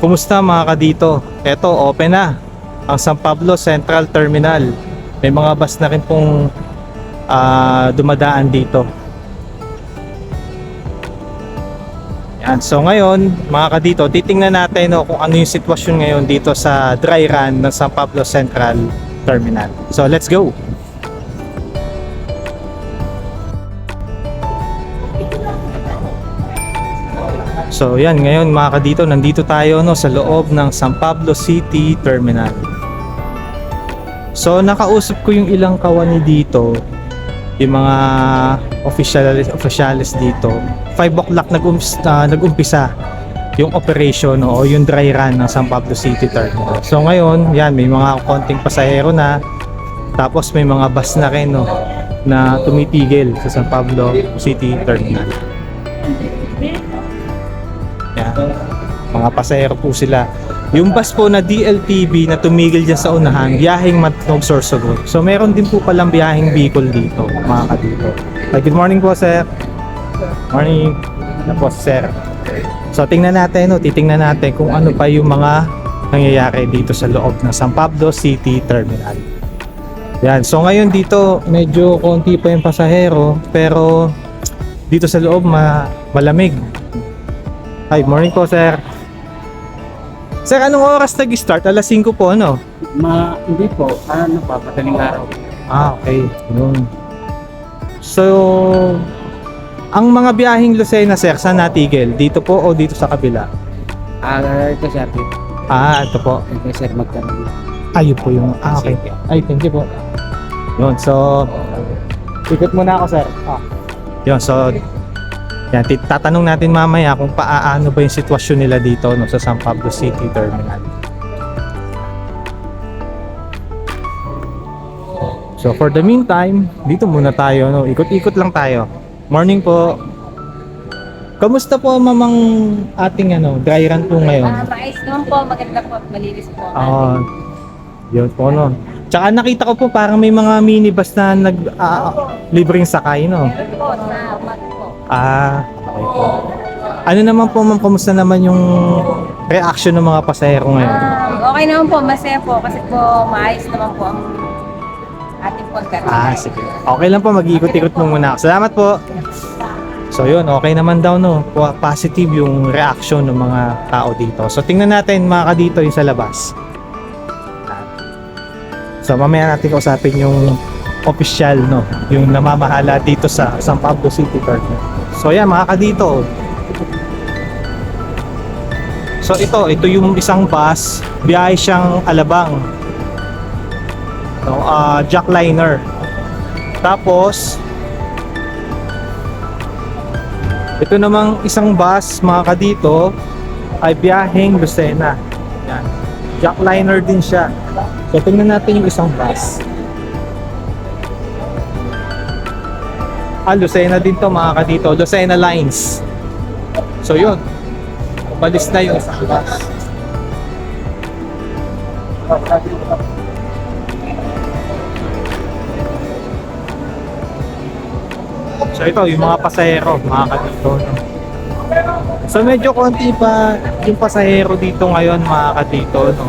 Kumusta mga kadito? Eto, open na ang San Pablo Central Terminal. May mga bus na rin pong ah, dumadaan dito. Yan. So ngayon, mga kadito, titingnan natin no, kung ano yung sitwasyon ngayon dito sa dry run ng San Pablo Central Terminal. So let's go! So yan, ngayon mga kadito, nandito tayo no, sa loob ng San Pablo City Terminal. So nakausap ko yung ilang kawani dito, yung mga officials, officials dito. 5 o'clock nag-umpisa, nag-umpisa yung operation o yung dry run ng San Pablo City Terminal. So ngayon, yan, may mga konting pasahero na, tapos may mga bus na rin no, na tumitigil sa San Pablo City Terminal. Mga pasahero po sila. Yung bus po na DLTV na tumigil dyan sa unahan, biyaheng Matnog Sorsogon. So meron din po palang biyaheng Bicol dito, mga kadito. Hi, good morning po, sir. Morning. Na po, sir. So tingnan natin, no, titingnan natin kung ano pa yung mga nangyayari dito sa loob ng San Pablo City Terminal. Yan. So ngayon dito, medyo konti pa yung pasahero, pero dito sa loob ma malamig. Hi, morning po, sir. Sir, anong oras nag-start? Alas 5 po, ano? Ma, hindi po. Ano pa, madaling araw. Ah, okay. Yun. So, ang mga biyaheng Lucena, sir, saan natigil? Dito po o dito sa kabila? Ah, ito sir. Ah, ito po. Ito sir, magtanong. Ayun po yung... Ah, okay. Ay, thank you po. Yun, so... Ikot muna ako, sir. Ah. Yun, so... Yan, tatanong natin mamaya kung paano ba yung sitwasyon nila dito no, sa San Pablo City Terminal. So for the meantime, dito muna tayo, no? ikot-ikot lang tayo. Morning po. Kamusta po mamang ating ano, dry run po ngayon? Ah, maayos naman po, maganda po, malinis po. ang Ah, yun po no. Tsaka nakita ko po parang may mga minibus na nag ah, libreng sakay no. ating- po, sa. Ah, okay po. Ano naman po ma'am, kamusta naman yung reaction ng mga pasahero ngayon? Ah, okay naman po, masaya po, kasi po maayos naman po ang ating pagkaroon. Ah, sige. Okay lang po, mag-iikot-ikot mo muna ako. Salamat po. So yun, okay naman daw no. Po- Positive yung reaction ng mga tao dito. So tingnan natin mga kadito yung sa labas. So mamaya natin kausapin yung official no, yung namamahala dito sa San Pablo City Terminal. So yan mga kadito. So ito, ito yung isang bus, biyahe siyang Alabang. No, ah, jackliner. Tapos ito namang isang bus mga kadito ay biyaheng Lucena. Yan. Jackliner din siya. So tingnan natin yung isang bus. Ah, Lucena din to mga kadito. Lucena Lines. So yun. Umalis na yung isang bus. So ito, yung mga pasahero, mga kadito. No? So medyo konti pa yung pasahero dito ngayon, mga kadito. No?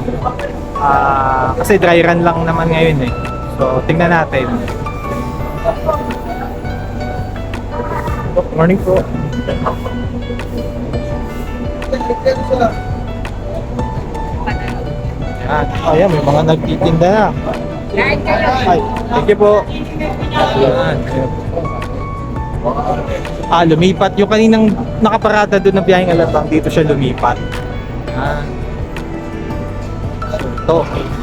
Ah, kasi dry run lang naman ngayon eh. So tingnan natin. Good morning po. Yan. Ayan, may mga nagtitinda na. Ay, thank you po. Ah, lumipat. Yung kaninang nakaparada doon na biyaheng alabang, dito siya lumipat. Ah. So, ito.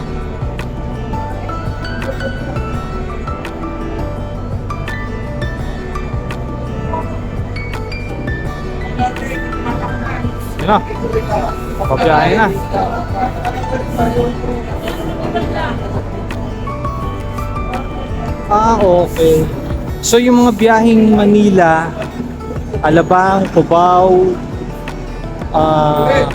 Na. Pabiyahe na. Ah, okay. So yung mga biyaheng Manila, Alabang, Cubao, ah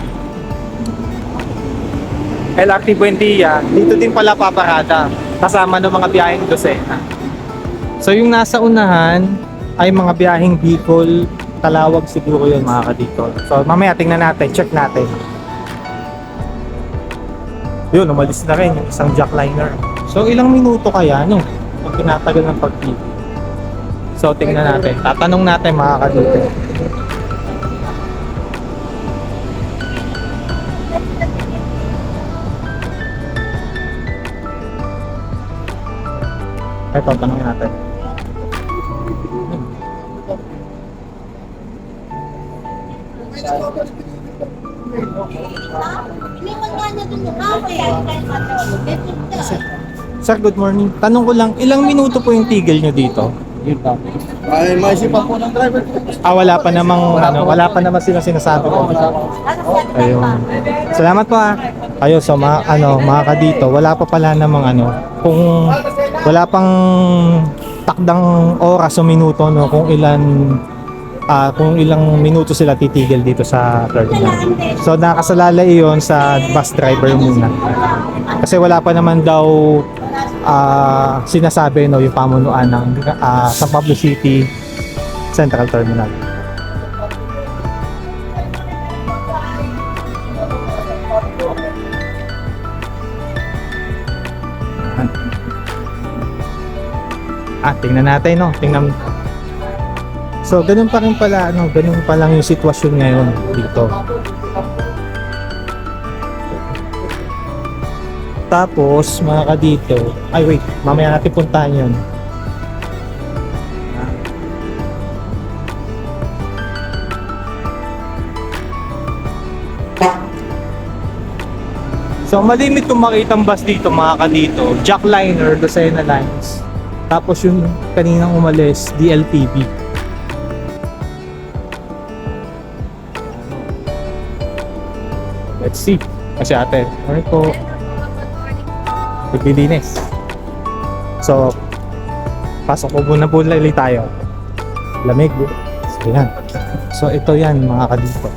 LRT Buendia, dito din pala paparada kasama ng mga biyaheng Lucena. So yung nasa unahan ay mga biyaheng Bicol, Talawag siguro yun mga kadito. So mamaya tingnan natin, check natin. Yun, umalis na rin yung isang jackliner. So, ilang minuto kaya, no? Ang pinatagal ng pagpili. So, tingnan natin. Tatanong natin mga kadute. Ito, tanongin natin. Sir, good morning. Tanong ko lang, ilang minuto po yung tigil nyo dito? Ay, maisipan po ng driver. Ah, wala pa namang, ano, wala pa naman sila sinasabi ko. Ayun. Salamat po ah. Ayo so mga ano, mga kadito, wala pa pala namang ano, kung wala pang takdang oras o minuto no kung ilan ah kung ilang minuto sila titigil dito sa terminal. So nakasalalay iyon sa bus driver muna. Kasi wala pa naman daw ah sinasabi no yung pamunuan ng ah, San Pablo City Central Terminal. Ah, tingnan natin, no? Tingnan. So, ganun pa rin pala, ano, ganun pa lang yung sitwasyon ngayon dito. Tapos, mga kadito, ay wait, mamaya natin puntahan yun. So, malimit kung makita bus dito, mga kadito. Jackliner, Lucena Lines. Tapos yung kaninang umalis, DLTV. Let's see. Kasi ate, ano po? Naglilinis. So, pasok ko muna po ulit tayo. Lamig. So, yan. So, ito yan mga kadito.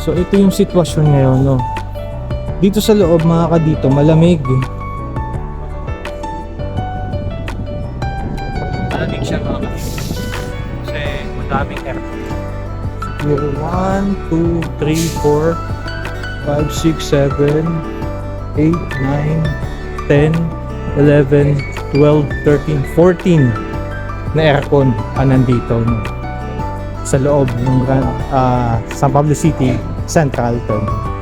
So ito yung sitwasyon ngayon, no. Dito sa loob mga kadito. Malamig 1, 2, 3, 4, 5, 6, 7, 8, 9, 10, 11, 12, 13, 14 na aircon ang nandito. No? sa loob ng ah, San Pablo City Central Terminal.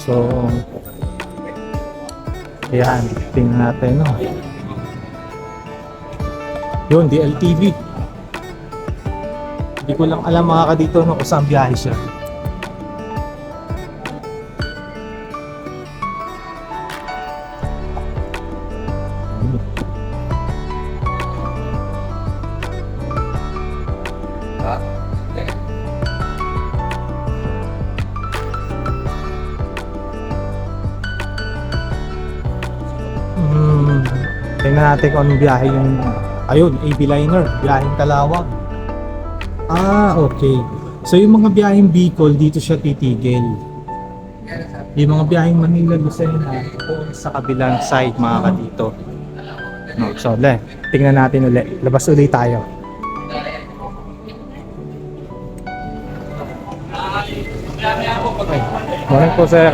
So, ayan, tingnan natin, no? Yun, DLTV. Hindi ko lang alam mga kadito no, kung saan biyahe siya. Tingnan natin kung anong biyahe yung... Ayun, AB Liner. Biyaheng Kalawag. Ah, okay. So yung mga biyaheng Bicol, dito siya titigil. Yung mga biyaheng Manila, Lucena, doon sa kabilang side mga kadito. No, so, le, tingnan natin ulit. Labas ulit tayo. Morning po, sir.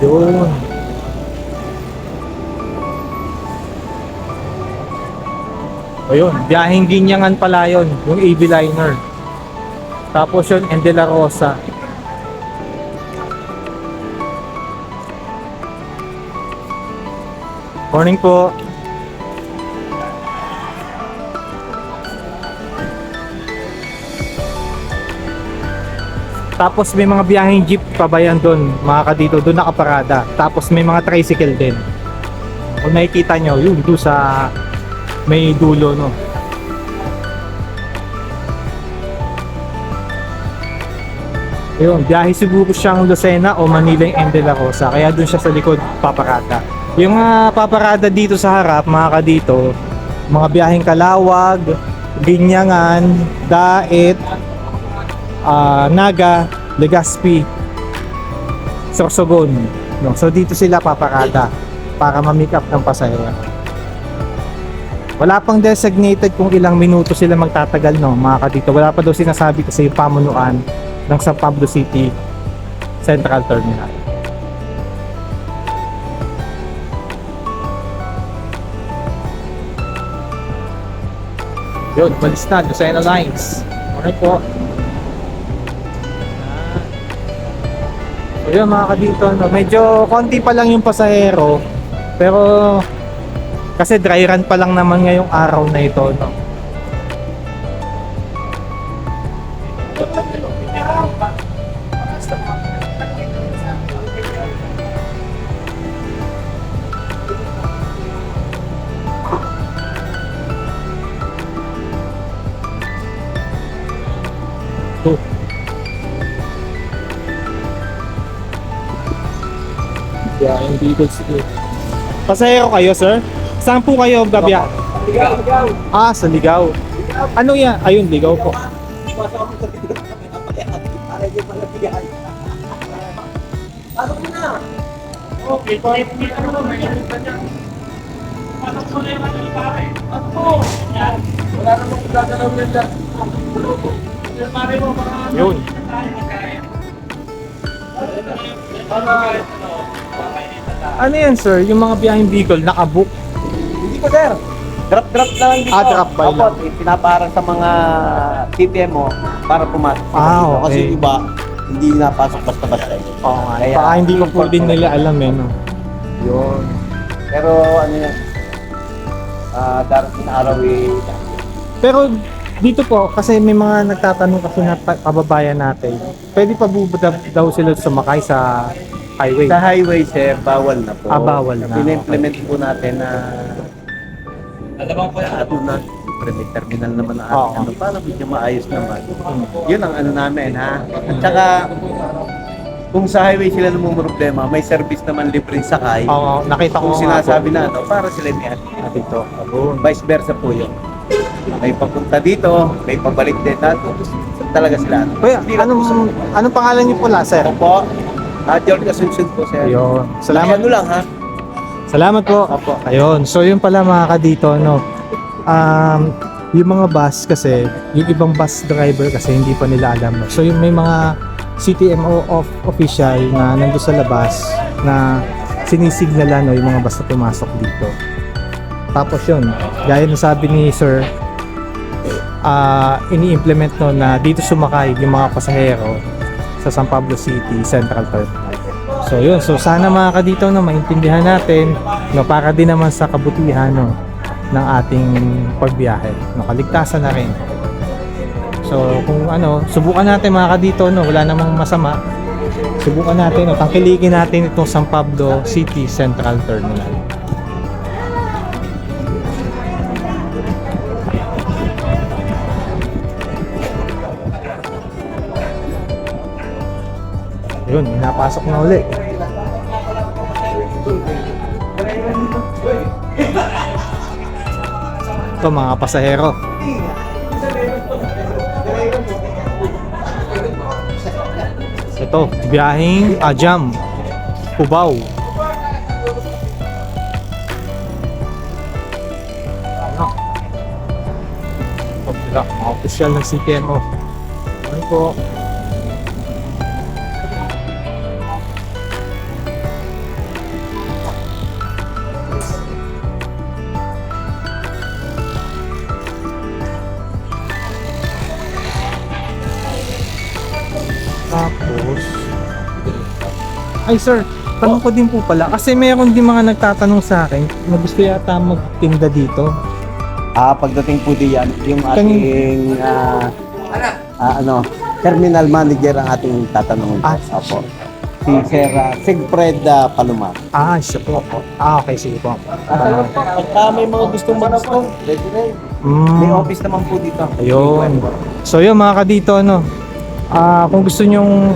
Yun. Ayun, biyaheng Ginyangan pala yun, yung AB Liner. Tapos yun, Ende La Rosa. Morning po. Tapos may mga biyaheng jeep pabayan doon, mga kadito, doon nakaparada. Tapos may mga tricycle din. Kung nakikita nyo, yun, doon sa may dulo, no? Ayun, biyahe siguro siyang Lucena o Manila yung Ende La Rosa. Kaya doon siya sa likod paparada. Yung mga paparada dito sa harap, mga kadito, mga biyaheng Kalawag, Binyangan, Daet, ah, Naga, Legazpi, Sorsogon. No? So dito sila paparada para ma-make up ng pasahero. Wala pang designated kung ilang minuto sila magtatagal no, mga kadito. Wala pa daw sinasabi kasi yung pamunuan ng San Pablo City Central Terminal. Yun, balis na, Lucena Lines. Okay po. So yun mga kadito, no, medyo konti pa lang yung pasahero. Pero kasi dry run pa lang naman ngayong araw na ito. No? Ito. Yeah, hindi ko Pasahero kayo, sir? Saan po kayo gabiya? Ah, sa Ligaw. Ano yan? Ayun, Ligaw po. Yun. Ano yan, sir? Yung mga biyaheng Bicol, nakabook. Ko sir. Drop-drop na lang dito. Ah, drop by Opo, pinaparang sa mga TPM mo para pumasok. sila Ah, dito. Kasi okay. yung iba, hindi napasok basta-basta. Oo nga. Kaya- Baka hindi ko po din nila alam eh, no? Yun. Pero ano yan, ah darating na araw eh, Pero dito po, kasi may mga nagtatanong kasi na ta- kababayan natin, pwede pa ba daw sila sumakay sa highway? sa highway sir, bawal na po. Ah, bawal na. Pina-implement po natin na alam po ano na, siyempre may terminal naman na Oo. ano, para medyo maayos naman. Yun ang ano namin ha. At saka, kung sa highway sila problema, may service naman libreng sakay. Oo, nakita ko Kung nga sinasabi po. na ano, para sila may dito. Ayun. Vice versa po yun. May papunta dito, may pabalik din. Dato, talaga sila. ano. Kuya, Hindi lang anong, po sa- anong pangalan niyo pula, sir? Opo. Ah, George Asuncion po, sir. Ayun. Salamat. Salamat, Ano lang, ha? Salamat po. Opo. Ayun. So, yun pala mga kadito, no? Um, yung mga bus kasi, yung ibang bus driver kasi hindi pa nila alam. no? So, yung may mga CTMO of official na nandun sa labas na sinisignalan no, yung mga bus na pumasok dito. Tapos yun, gaya ng sabi ni Sir, ah ini-implement no na dito sumakay yung mga pasahero sa San Pablo City Central Terminal. So yun, so sana mga kadito no maintindihan natin no para din naman sa kabutihan no ng ating pagbiyahe, no kaligtasan na rin. So kung ano, subukan natin mga kadito no, wala namang masama. Subukan natin no, tangkilikin natin itong San Pablo City Central Terminal. Yun, napasok na uli. Ito mga pasahero. Ito, biyaheng Ajam, Cubao. Ano? Ito ng CTMO. Ano po? Ay sir, tanong ko din po pala, kasi meron din mga nagtatanong sa akin na gusto yata magtinda dito. Ah, pagdating po diyan, yung ating ah, ah, ano, terminal manager ang ating tatanungin. Ah, Opo. Si Sir ah, Sigfred ah, Paluma. Ah, siya po. Ah, okay, sige po. Ah, pagka may mga gustong mag-gusto, ready na yun. May Mm, office naman po dito. ayun. So yun mga kadito, ano, ah kung gusto nyong,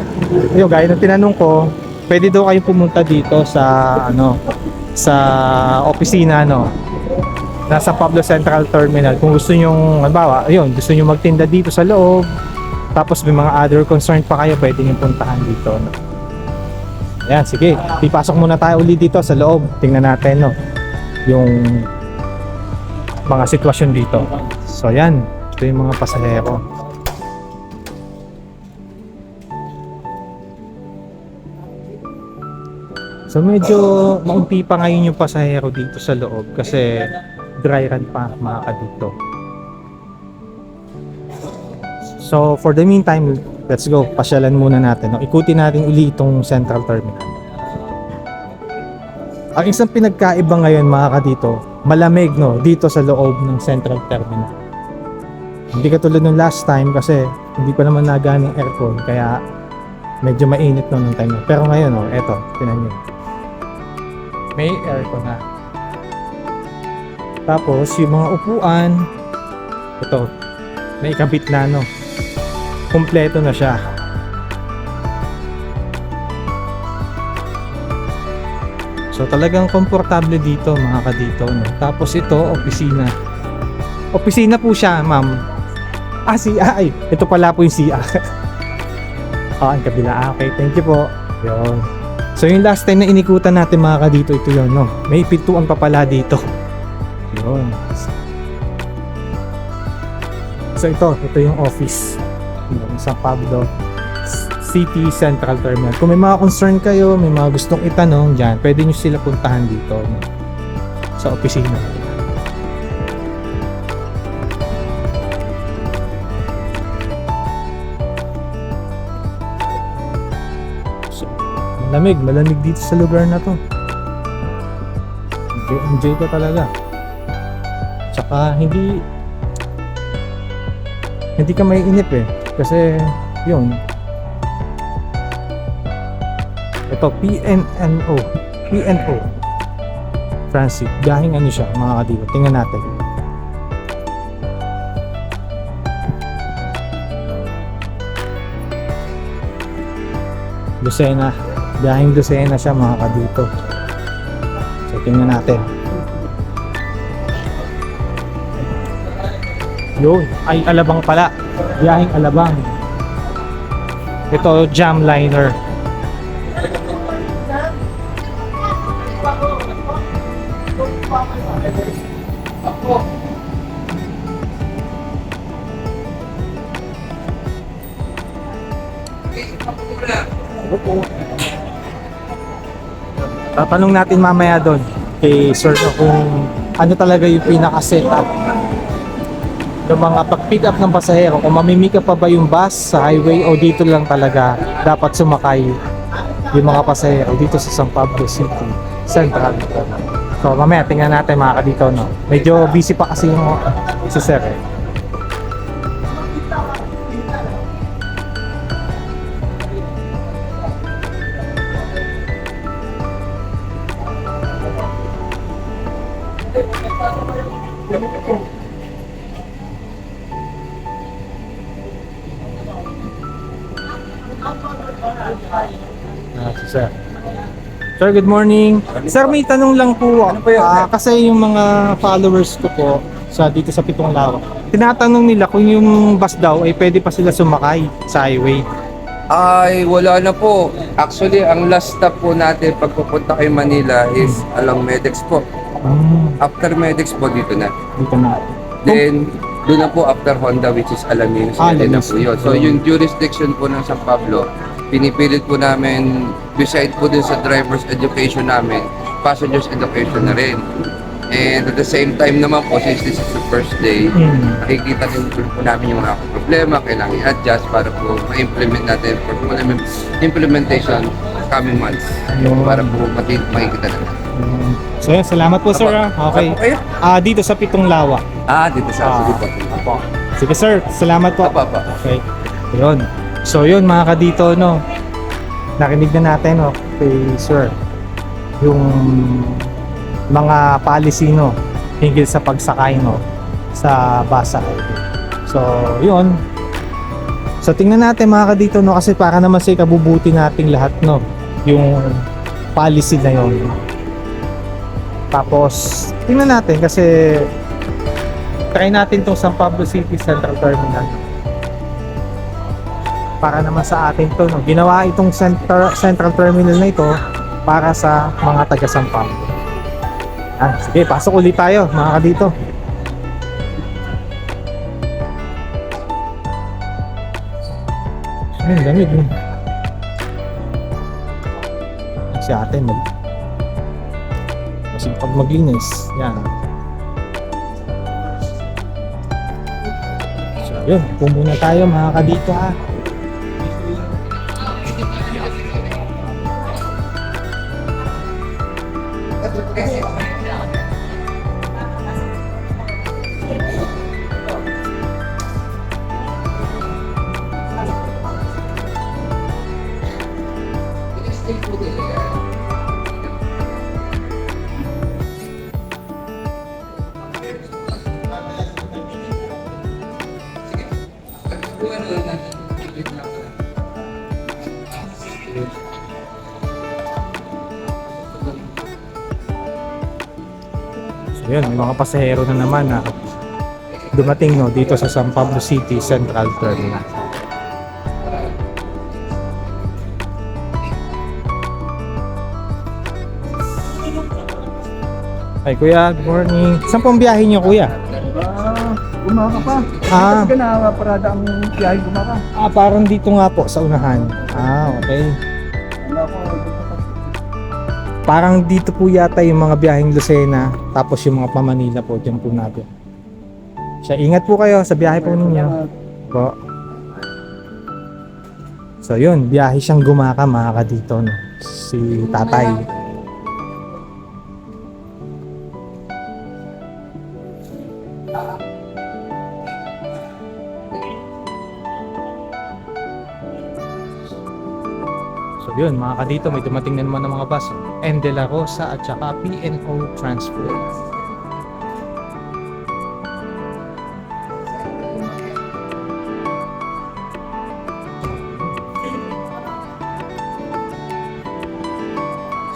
yun, gaya ng tinanong ko, pwede daw kayo pumunta dito sa, ano, sa opisina, no, nasa Pablo Central Terminal. Kung gusto nyong, halimbawa, ayun, gusto nyong magtinda dito sa loob, tapos may mga other concern pa kayo, pwede nyong puntahan dito, no. Ayan, sige. Ipasok muna tayo ulit dito sa loob. Tingnan natin, no, yung mga sitwasyon dito. So, ayan. Ito yung mga pasahero. So, medyo maunti pa ngayon yung pasahero dito sa loob kasi dry run pa mga kadito. So, for the meantime, let's go. Pasyalan muna natin. No? Ikutin natin uli itong central terminal. Ang isang pinagkaiba ngayon mga kadito, malamig no, dito sa loob ng central terminal. Hindi katulad ng last time kasi hindi pa naman nagana yung aircon kaya medyo mainit no nung time. Pero ngayon, oh, eto, tinan nyo. May aircon na. Tapos, yung mga upuan, ito, may ikabit na no. Kompleto na siya. So talagang komportable dito mga kadito. No? Tapos ito, opisina. Opisina po siya, ma'am. Ah, si ay, ito pala po yung CR. ah, ang kabila. Ah, okay, thank you po. Yun. So yung last time na inikutan natin mga kadito, ito yun, no? May pintuan pa pala dito. Yun. So ito, ito yung office ng San Pablo City Central Terminal. Kung may mga concern kayo, may mga gustong itanong dyan, pwede nyo sila puntahan dito no? sa opisina. Malamig, malamig dito sa lugar na to. Enjoy, ko talaga. Tsaka hindi hindi ka may inip eh. Kasi yun, ito, PNNO. PNO. Transit. Gahing ano siya, mga kadiwa. Tingnan natin. Lucena. Gahing Lucena siya, mga kadito. So, tingnan natin. Yun. Ay, alabang pala. Gahing alabang. Ito, jam liner. Tatanong natin mamaya doon kay Sir kung ano talaga yung pinaka-setup ng mga pag-pick up ng pasahero. Kung mamimika pa ba yung bus sa highway o dito lang talaga dapat sumakay yung mga pasahero dito sa San Pablo City Central. So mamaya tingnan natin mga kadito no. Medyo busy pa kasi yung si Sir eh. Ah, si Sir. Sir, good morning. Sir, may tanong lang po. Ano Ah, kasi yung mga followers ko po sa dito sa Pitong Lawa, tinatanong nila kung yung bus daw ay pwede pa sila sumakay sa highway. Ay, wala na po. Actually, ang last stop po natin pag pupunta kay Manila is along Medex po. Hmm, After Medex po, dito na. dito na. Then, doon na po after Honda which is Alaminos. Ah, Yan na Alaminos. po yun. So, yung jurisdiction po ng San Pablo, pinipilit po namin, beside po din sa driver's education namin, passengers education na rin. And at the same time naman po, since this is the first day, Hmm. nakikita din po namin yung mga problema, kailangan i-adjust para po ma-implement natin for implementation coming months. Ayun. Para po mati- makikita natin. Hmm. So, yun, salamat po, sir. ah. Okay. Apo kayo? Ah, dito sa Pitong Lawa. Ah, dito sa Ah. Apo. Sige, sir. Salamat po. Apa, apa. Okay. Yun. So yun mga kadito no. Nakinig na natin no kay Sir yung mga policy no hinggil sa pagsakay no sa basa. So yun. So tingnan natin mga kadito no kasi para naman sa ikabubuti nating lahat no yung policy na yun. Tapos tingnan natin kasi try natin tong San Pablo City Central Terminal. Para naman sa atin to. No? Ginawa itong center, central terminal na ito para sa mga taga San Pablo. Ah, sige, pasok ulit tayo mga kadito. Ayun, lamig. no? Si ate, mag... Kasi pag maglinis, yan. So, yun, upo muna tayo mga kadito ha. So yun, may mga pasahero na naman na dumating no dito sa San Pablo City Central Terminal. Ay kuya, good morning. Saan pong biyahe niyo kuya? Ah, gumaka pa. Ah. Kasi na parada ang biyahe gumaka. Ah, parang dito nga po sa unahan. Ah, okay. Wala ko. Parang dito po yata yung mga biyaheng Lucena, tapos yung mga pa-Manila po, dyan po natin. Siya, ingat po kayo sa biyahe po ninyo. Po. So yun, biyahe siyang gumaka mga ka dito, no? Si tatay. Yun, mga kadito, may dumating na naman ng mga bus. M. De La Rosa at saka PNO Transport.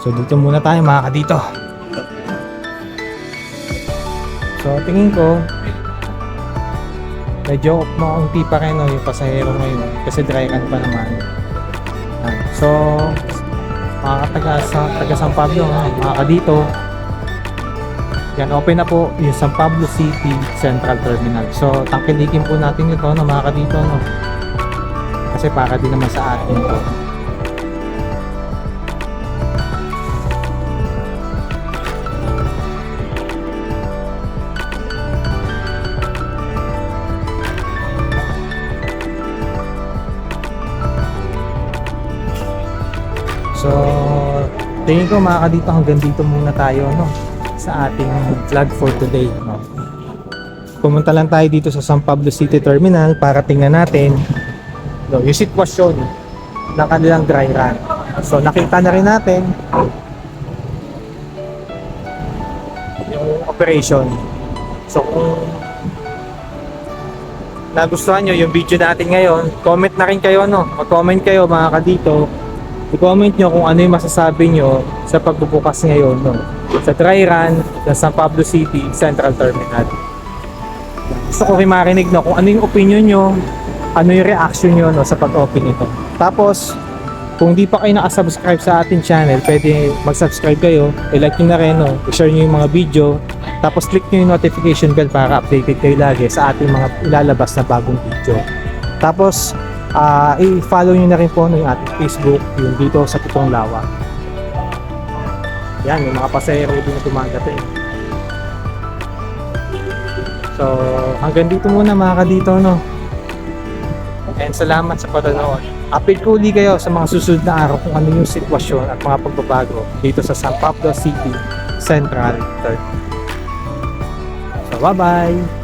So dito muna tayo mga kadito. So tingin ko, medyo maunti pa rin no, yung pasahero ngayon kasi dry run pa naman. So, mga taga, sa, taga San Pablo, mga kadito, yan, open na po yung San Pablo City Central Terminal. So, tangkilikin po natin ito, no, mga kadito, no? Kasi para din naman sa atin ito. So, tingin ko mga kadito hanggang dito muna tayo no sa ating vlog for today no. Pumunta lang tayo dito sa San Pablo City Terminal para tingnan natin no, yung sitwasyon ng kanilang dry run. So nakita na rin natin yung operation. So kung nagustuhan nyo yung video natin ngayon, comment na rin kayo no. Mag-comment kayo mga kadito i-comment nyo kung ano yung masasabi nyo sa pagbubukas ngayon no? sa dry run ng San Pablo City Central Terminal. Gusto ko rin marinig no, kung ano yung opinion nyo, ano yung reaction nyo no, sa pag-open nito. Tapos, kung di pa kayo nakasubscribe sa ating channel, pwede mag-subscribe kayo, i-like nyo na rin, no? i-share nyo yung mga video, tapos click nyo yung notification bell para updated kayo lagi sa ating mga ilalabas na bagong video. Tapos, ah i-follow nyo na rin po no, ating Facebook, yung dito sa Pitong Lawa. Yan, yung mga pasahero din na tumagating. So, hanggang dito muna mga kadito, no? And salamat sa panonood. Update ko uli kayo sa mga susunod na araw kung ano yung sitwasyon at mga pagbabago dito sa San Pablo City Central Third. So, bye-bye!